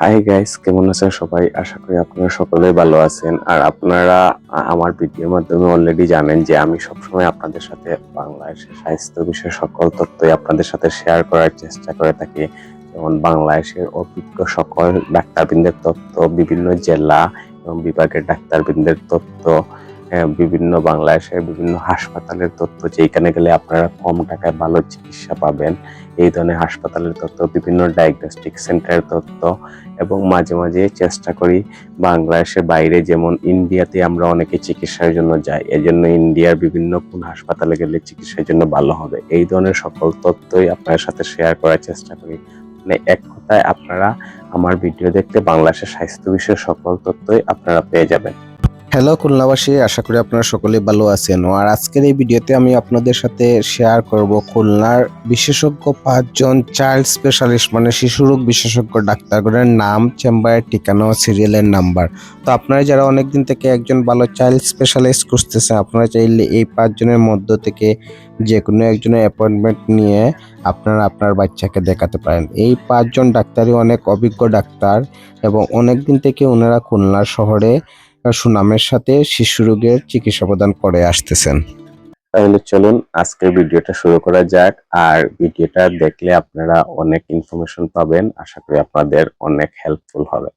Hi guys কেমন আছেন সবাই? আশা করি আপনারা সকলেই ভালো আছেন। আর আপনারা আমার ভিডিওর মাধ্যমে অলরেডি জানেন যে আমি সবসময় আপনাদের সাথে বাংলাদেশের স্বাস্থ্য বিষয়ে সকল তথ্যই আপনাদের সাথে শেয়ার করার চেষ্টা করে থাকি। যেমন বাংলাদেশের অভিজ্ঞ সকল ডাক্তারবৃন্দের তথ্য, বিভিন্ন জেলা এবং বিভাগের ডাক্তারবৃন্দের তথ্য বিভিন্ন বাংলাদেশের বিভিন্ন হাসপাতালের তথ্য যেখানে গেলে আপনারা কম টাকায় ভালো চিকিৎসা পাবেন। এই ধরনের হাসপাতালের তথ্য, বিভিন্ন ডায়াগনস্টিক সেন্টারের তথ্য এবং মাঝে মাঝে চেষ্টা করি বাংলাদেশের বাইরে, যেমন ইন্ডিয়াতে আমরা অনেকে চিকিৎসার জন্য যাই, এজন্য ইন্ডিয়ার বিভিন্ন কোন হাসপাতালে গেলে চিকিৎসার জন্য ভালো হবে। এই ধরনের সকল তথ্যই আপনার সাথে শেয়ার করার চেষ্টা করি। মানে এক কথায় আপনারা আমার ভিডিও দেখতে বাংলাদেশের স্বাস্থ্য বিষয়ে সকল তথ্যই আপনারা পেয়ে যাবেন। হ্যালো খুলনাবাসী, আশা করি আপনারা সকলেই ভালো আছেন। আর আজকের এই ভিডিওতে আমি আপনাদের সাথে শেয়ার করব খুলনার বিশেষজ্ঞ পাঁচজন চাইল্ড স্পেশালিস্ট মানে শিশু রোগ বিশেষজ্ঞ ডাক্তারগণের নাম চেম্বারের ঠিকানা সিরিয়ালের নাম্বার তো আপনারা যারা অনেকদিন থেকে একজন ভালো চাইল্ড স্পেশালিস্ট খুঁজতেছেন, আপনারা চাইলে এই পাঁচজনের মধ্য থেকে যে কোনো একজনের অ্যাপয়েন্টমেন্ট নিয়ে আপনারা আপনার বাচ্চাকে দেখাতে পারেন। এই পাঁচজন ডাক্তারই অনেক অভিজ্ঞ ডাক্তার এবং অনেকদিন থেকে ওনারা খুলনা শহরে সুনামের সাথে শিশু রোগের চিকিৎসা প্রদান করে আসতেছেন। তাহলে চলুন আজকের ভিডিওটা শুরু করা যাক। আর ভিডিওটা দেখলে আপনারা অনেক ইনফরমেশন পাবেন। আশা করি আপনাদের অনেক হেল্পফুল হবে।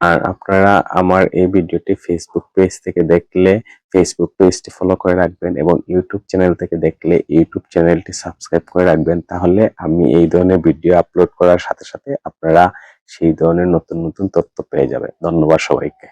আর আপনারা আমার এই ভিডিওটি ফেসবুক পেজ থেকে দেখলে ফেসবুক পেজটি ফলো করে রাখবেন এবং ইউটিউব চ্যানেল থেকে দেখলে ইউটিউব চ্যানেলটি সাবস্ক্রাইব করে রাখবেন। তাহলে আমি এই ধরনের ভিডিও আপলোড করার সাথে সাথে আপনারা সেই ধরনের নতুন নতুন তথ্য পেয়ে যাবেন। ধন্যবাদ সবাইকে।